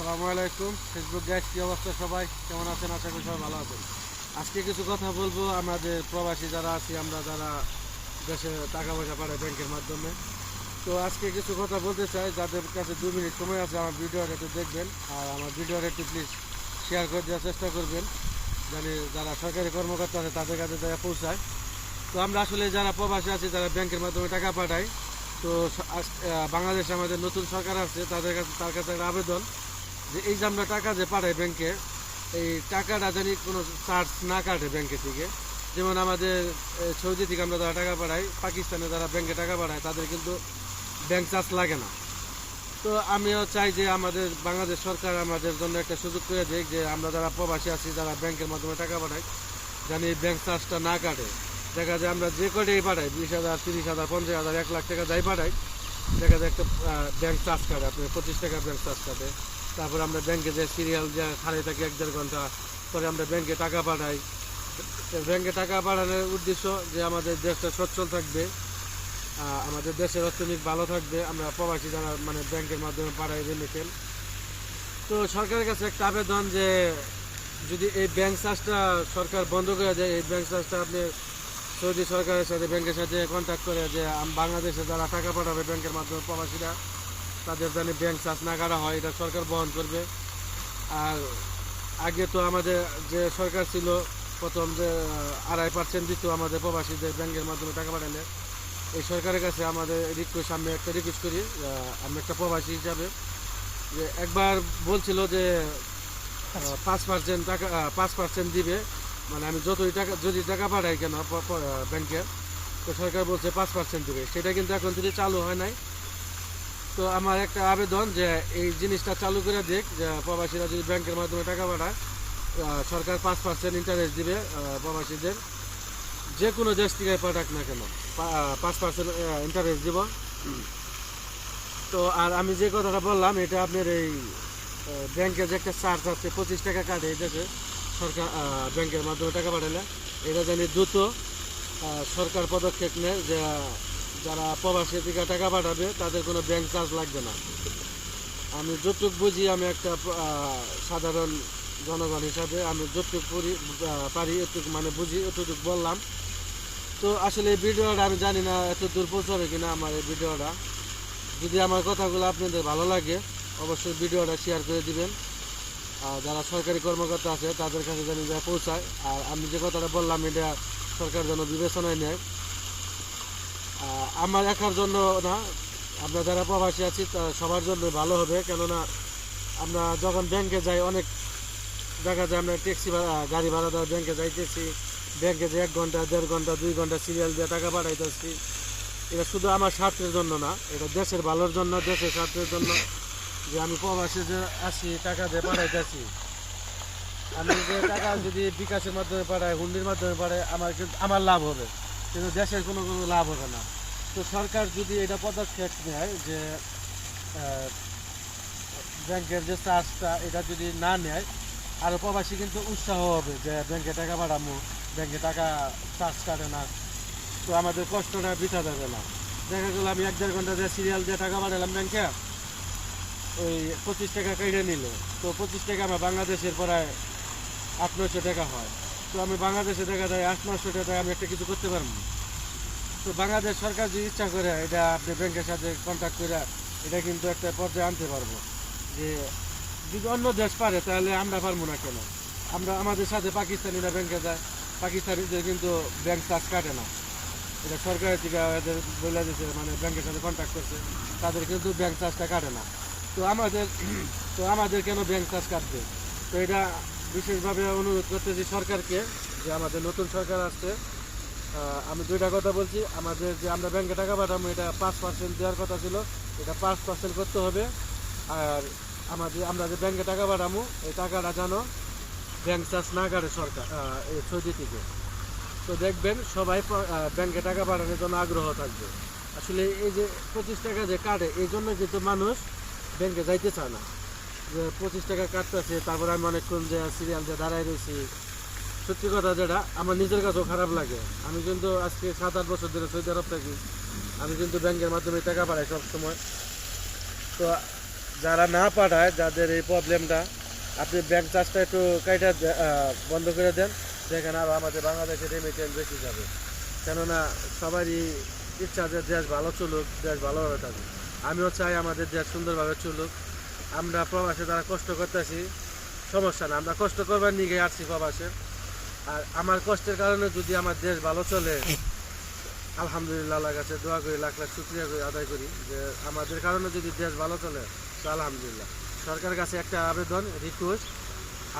আসসালামু আলাইকুম। Facebook gas কি অবস্থা সবাই? কেমন আছেন? আশা করি সবাই ভালো আছেন। আজকে কিছু কথা বলব। আমাদের প্রবাসী যারা আছি, আমরা যারা দেশে টাকা পয়সা পাঠাই ব্যাংকের মাধ্যমে। তো আজকে কিছু কথা বলতে চাই। যাদের কাছে দু মিনিট সময় আছে, আমার ভিডিওটা একটু দেখবেন। আর আমার ভিডিওটা একটু প্লিজ শেয়ার করে দেওয়ার চেষ্টা করবেন। জানি যারা সরকারি কর্মকর্তা আছে, তাদের কাছে যারা পৌঁছায়। তো আমরা আসলে যারা প্রবাসী আছি, যারা ব্যাংকের মাধ্যমে টাকা পাঠাই, তো বাংলাদেশে আমাদের নতুন সরকার আছে, তাদের কাছে, তার কাছে একটা আবেদন। যে এই যে আমরা টাকা যে পাঠাই ব্যাংকে, এই টাকাটা জানি কোনো চার্জ না কাটে ব্যাংকে থেকে। যেমন আমাদের সৌদি থেকে আমরা যারা টাকা পাঠাই, পাকিস্তানে যারা ব্যাংকে টাকা পাঠায়, তাদের কিন্তু ব্যাংক চার্জ লাগে না। তো আমিও চাই যে আমাদের বাংলাদেশ সরকার আমাদের জন্য একটা সুযোগ করে দেয় যে আমরা যারা প্রবাসী আছি, যারা ব্যাংকের মাধ্যমে টাকা পাঠাই জানি ব্যাংক চার্জটা না কাটে। দেখা যায় আমরা যে কটাই পাঠাই, বিশ হাজার, তিরিশ হাজার, পঞ্চাশ হাজার, এক লাখ টাকা যাই পাঠাই, দেখা যায় একটা ব্যাংক চার্জ কাটে আপনি পঁচিশ টাকা ব্যাংক চার্জ কাটে। তারপর আমরা ব্যাংকে যে সিরিয়াল যে খালি থাকি এক দেড় ঘণ্টা, পরে আমরা ব্যাংকে টাকা পাঠাই। ব্যাংকে টাকা পাঠানোর উদ্দেশ্য যে আমাদের দেশটা সচ্ছল থাকবে আমাদের দেশের অর্থনীতি ভালো থাকবে, আমরা প্রবাসী যারা মানে ব্যাংকের মাধ্যমে পাঠাই রেমিটেন তো সরকারের কাছে একটা আবেদন যে যদি এই ব্যাংক চার্জটা সরকার বন্ধ করে দেয়, এই ব্যাংক চার্জটা আপনি সৌদি সরকারের সাথে, ব্যাংকের সাথে কন্ট্যাক্ট করে যে বাংলাদেশে যারা টাকা পাঠাবে ব্যাংকের মাধ্যমে প্রবাসীরা তাদের জানি ব্যাংক চার্জ না কাটা হয়, এটা সরকার বহন করবে। আর আগে তো আমাদের যে সরকার ছিল, প্রথম যে আড়াই পার্সেন্ট দিত আমাদের প্রবাসীদের ব্যাংকের মাধ্যমে টাকা পাঠালে, এই সরকারের কাছে আমাদের রিকোয়েস্ট আমি একটা রিকোয়েস্ট করি আমি একটা প্রবাসী হিসাবে, যে একবার বলছিল যে পাঁচ পার্সেন্ট টাকা পাঁচ পার্সেন্ট দিবে মানে আমি যতই টাকা, যদি টাকা পাঠাই কেন ব্যাংকে, তো সরকার বলছে পাঁচ পার্সেন্ট দিবে। সেটা কিন্তু এখন থেকে চালু হয় নাই। তো আমার একটা আবেদন যে এই জিনিসটা চালু করে দেখ যে প্রবাসীরা যদি ব্যাংকের মাধ্যমে টাকা পাঠায় সরকার পাঁচ পার্সেন্ট ইন্টারেস্ট দিবে প্রবাসীদের। যে কোনো দেশ থেকে পাঠাক না কেন পাঁচ পার্সেন্ট ইন্টারেস্ট দিব। তো আর আমি যে কথাটা বললাম, এটা আপনার এই ব্যাংকের যে একটা চার্জ আছে, পঁচিশ টাকা কাটে এই দেশে সরকার ব্যাংকের মাধ্যমে টাকা পাঠালে, এটা জানি দ্রুত সরকার পদক্ষেপ নেয় যে যারা প্রবাসী থেকে টাকা পাঠাবে, তাদের কোনো ব্যাংক চার্জ লাগবে না। আমি যতটুক বুঝি, আমি একটা সাধারণ জনগণ হিসাবে আমি যতটুক পারি এটুকু মানে বুঝি, এতটুকু বললাম। তো আসলে এই ভিডিওটা আমি জানি না এত দূর পৌঁছাবে কিনা আমার এই ভিডিওটা। যদি আমার কথাগুলো আপনাদের ভালো লাগে, অবশ্যই ভিডিওটা শেয়ার করে দিবেন। আর যারা সরকারি কর্মকর্তা আছে, তাদের কাছে যেন যা পৌঁছায়। আর আমি যে কথাটা বললাম, এটা সরকার যেন বিবেচনায় নেয়। আমার একার জন্য না, আমরা যারা প্রবাসী আছি, তা সবার জন্য ভালো হবে। কেননা আমরা যখন ব্যাংকে যাই, অনেক দেখা যায় আমরা ট্যাক্সি ভাড়া, গাড়ি ভাড়া দেওয়া ব্যাংকে যাইতেছি। ব্যাংকে যে এক ঘণ্টা, দেড় ঘণ্টা, দুই ঘণ্টা সিরিয়াল দিয়ে টাকা পাঠাইতেছি। এটা শুধু আমার স্বার্থের জন্য না, এটা দেশের ভালোর জন্য, দেশের স্বার্থের জন্য যে আমি প্রবাসী যে আসি টাকা দিয়ে পাঠাইতেছি। আমি যে টাকা যদি বিকাশের মাধ্যমে পাঠাই, হুন্ডির মাধ্যমে পাঠাই, আমার আমার লাভ হবে। কিন্তু দেশের কোনো কোনো লাভ হবে না। তো সরকার যদি এটা পদক্ষেপ নেয় যে ব্যাংকের যে চার্জটা এটা যদি না নেয় আরও প্রবাসী কিন্তু উৎসাহ হবে যে ব্যাংকে টাকা বাড়ামো ব্যাংকে টাকা চার্জ কাটে না। তো আমাদের কষ্টটা বৃথা যাবে না। দেখা গেল আমি এক দেড় ঘণ্টা যে সিরিয়াল দিয়ে টাকা বাড়ালাম ব্যাংকে, ওই পঁচিশ টাকা কেটে নিল। তো পঁচিশ টাকা আমার বাংলাদেশের প্রায় আট নয়শো টাকা হয়। তো আমি বাংলাদেশে দেখা যায় আট নয়শো টাকা আমি একটা কিছু করতে পারব। তো বাংলাদেশ সরকার যদি ইচ্ছা করে, এটা আপনি ব্যাংকের সাথে কন্ট্যাক্ট করে এটা কিন্তু একটা পর্যায়ে আনতে পারব। যে যদি অন্য দেশ পারে, তাহলে আমরা পারব না কেন? আমরা আমাদের সাথে পাকিস্তানিরা ব্যাংকে যায়, পাকিস্তানিদের কিন্তু ব্যাংক চার্জ কাটে না। এটা সরকারের থেকে বলে দিয়েছে মানে ব্যাংকের সাথে কন্ট্যাক্ট করছে, তাদের কিন্তু ব্যাংক চার্জটা কাটে না। তো আমাদের তো আমাদের কেন ব্যাংক চার্জ কাটবে? তো এটা বিশেষভাবে অনুরোধ করতেছি সরকারকে যে আমাদের নতুন সরকার আসছে। আমি দুইটা কথা বলছি। আমাদের যে আমরা ব্যাংকে টাকা পাঠাবো, এটা পাঁচ পার্সেন্ট দেওয়ার কথা ছিল। এটা পাঁচ পার্সেন্ট করতে হবে। আর আমাদের আমরা যে ব্যাংকে টাকা পাঠাবো, এই টাকাটা যেন ব্যাংক চার্জ না কাটে সরকার এই সৌদি থেকে। তো দেখবেন সবাই ব্যাংকে টাকা পাঠানোর জন্য আগ্রহ থাকবে। আসলে এই যে পঁচিশ টাকা যে কাটে, এই জন্য কিন্তু মানুষ ব্যাংকে যাইতে চায় না। যে পঁচিশ টাকা কাটতেছে, তারপরে আমি অনেকক্ষণ যে সিরিয়াল যে দাঁড়ায় রয়েছি। সত্যি কথা যেটা, আমার নিজের কাছেও খারাপ লাগে। আমি কিন্তু আজকে সাত, আট বছর ধরে সৌদি আরব থাকি। আমি কিন্তু ব্যাংকের মাধ্যমে টাকা পাঠাই সব সময় তো যারা না পাঠায়, যাদের এই প্রবলেমটা আপনি ব্যাংক চার্জটা একটু কাইটা বন্ধ করে দেন। দেখেন আর আমাদের বাংলাদেশে রেমিটেন্স বেশি যাবে। কেননা সবারই ইচ্ছা যে দেশ ভালো চলুক, দেশ ভালোভাবে থাকুক। আমিও চাই আমাদের দেশ সুন্দরভাবে চলুক। আমরা প্রবাসে তারা কষ্ট করতেছি, সমস্যা না, আমরা কষ্ট করবার নিয়ে আসছি প্রবাসে। আর আমার কষ্টের কারণে যদি আমার দেশ ভালো চলে, আলহামদুলিল্লাহ আল্লাহর কাছে দোয়া করি, লাখ লাখ শুক্রিয়া করি, আদায় করি যে আমাদের কারণে যদি দেশ ভালো চলে, তো আলহামদুলিল্লাহ। সরকারের কাছে একটা আবেদন রিকোয়েস্ট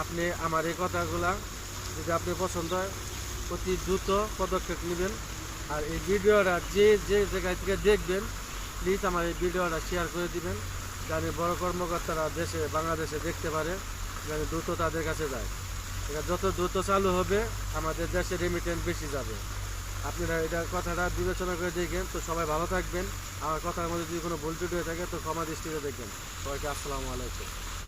আপনি আমার এই কথাগুলা যদি আপনি পছন্দ হয়, অতি দ্রুত পদক্ষেপ নেবেন। আর এই ভিডিওটা যে যে জায়গায় থেকে দেখবেন প্লিজ আমার এই ভিডিওটা শেয়ার করে দিবেন। যাতে বড় কর্মকর্তারা দেশে, বাংলাদেশে দেখতে পারে যেন দ্রুত তাদের কাছে যায়। এটা যত দ্রুত চালু হবে, আমাদের দেশে রেমিটেন্স বেশি যাবে। আপনারা এটা কথাটা বিবেচনা করে দেখবেন তো সবাই ভালো থাকবেন। আমার কথার মধ্যে যদি কোনো ভুল ত্রুটি হয়ে থাকে, তো ক্ষমা দৃষ্টিতে দেখবেন। সবাইকে আসসালামু আলাইকুম।